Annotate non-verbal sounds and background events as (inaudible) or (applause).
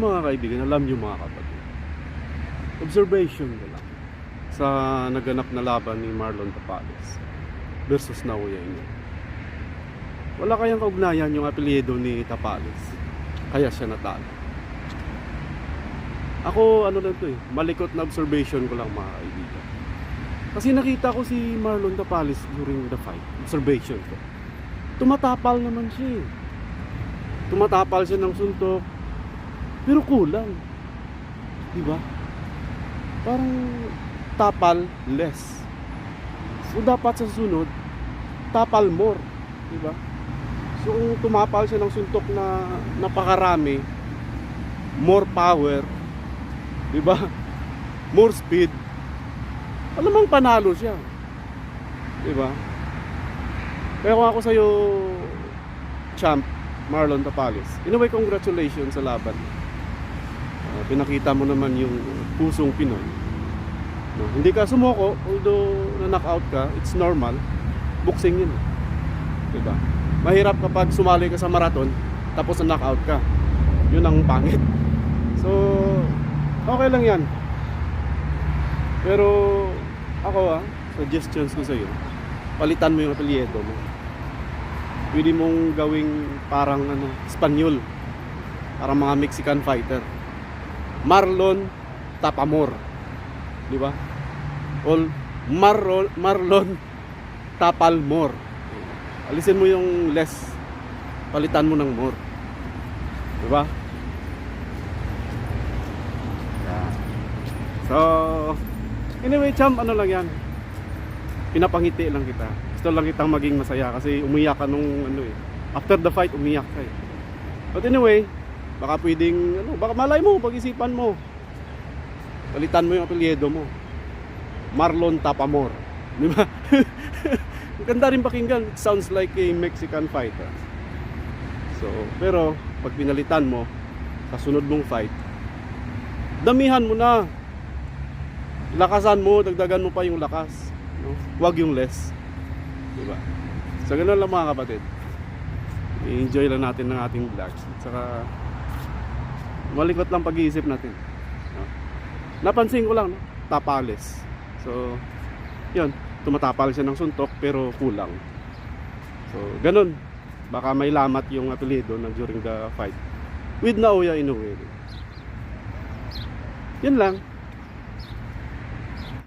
kaibigan, alam nyo mga kapatid. Observation ko lang sa naganap na laban ni Marlon Tapales versus Naoya Ino. Wala kayang kaugnayan yung apelyido ni Tapales. Kaya siya natalo. Ako, ano lang to eh, malikot na observation ko lang mga kaibigan. Kasi nakita ko si Marlon Tapales during the fight. Observation ko. Tumatapal naman siya eh. Tumatapal siya ng suntok. Pero kulang. Di ba? Parang tapal less. So dapat sa sunod, tapal more. Di ba? So kung tumapal siya ng suntok na napakarami, more power, di ba? (laughs) More speed, alamang panalo siya. Di ba? Kaya kung ako sa'yo, champ, Marlon Tapales, in a way, congratulations sa laban. Ah, pinakita mo naman yung pusong Pinoy. No, hindi ka sumoko, although na-knockout ka, it's normal. Boxing yun. Diba? Mahirap kapag sumali ka sa marathon, tapos na-knockout ka. Yun ang pangit. (laughs) So, okay lang yan. Pero, ako ah, suggestions ko sa'yo, palitan mo yung apelyido mo. Pwede mong gawing parang ano, Espanyol. Parang mga Mexican fighter. Marlon Tapamor. Di ba? Or Marlon, Marlon Tapalmor. Alisin mo yung less. Palitan mo ng more. Di ba? So, anyway, champ, ano lang yan. Pinapangiti lang kita. Gusto lang kitang maging masaya kasi umiyak ka nung ano eh. After the fight, umiyak ka eh. But anyway, baka pwedeng, ano, baka malay mo, pag-isipan mo. Palitan mo yung apelyido mo. Marlon Tapamor. Di ba? (laughs) Ganda rin pakinggan. It sounds like a Mexican fighter. So, pero pag pinalitan mo sa sunod mong fight, damihan mo na. Lakasan mo, dagdagan mo pa yung lakas. No? Huwag yung less. Diba? So, ganun lang mga kapatid. I-enjoy lang natin ng ating vlogs. At saka, malikot lang pag-iisip natin. No? Napansin ko lang, no? tapales. So, yun, tumatapal siya ng suntok pero kulang. So, ganun. Baka may lamat yung apelido na during the fight. With Naoya Inoue. Yun lang.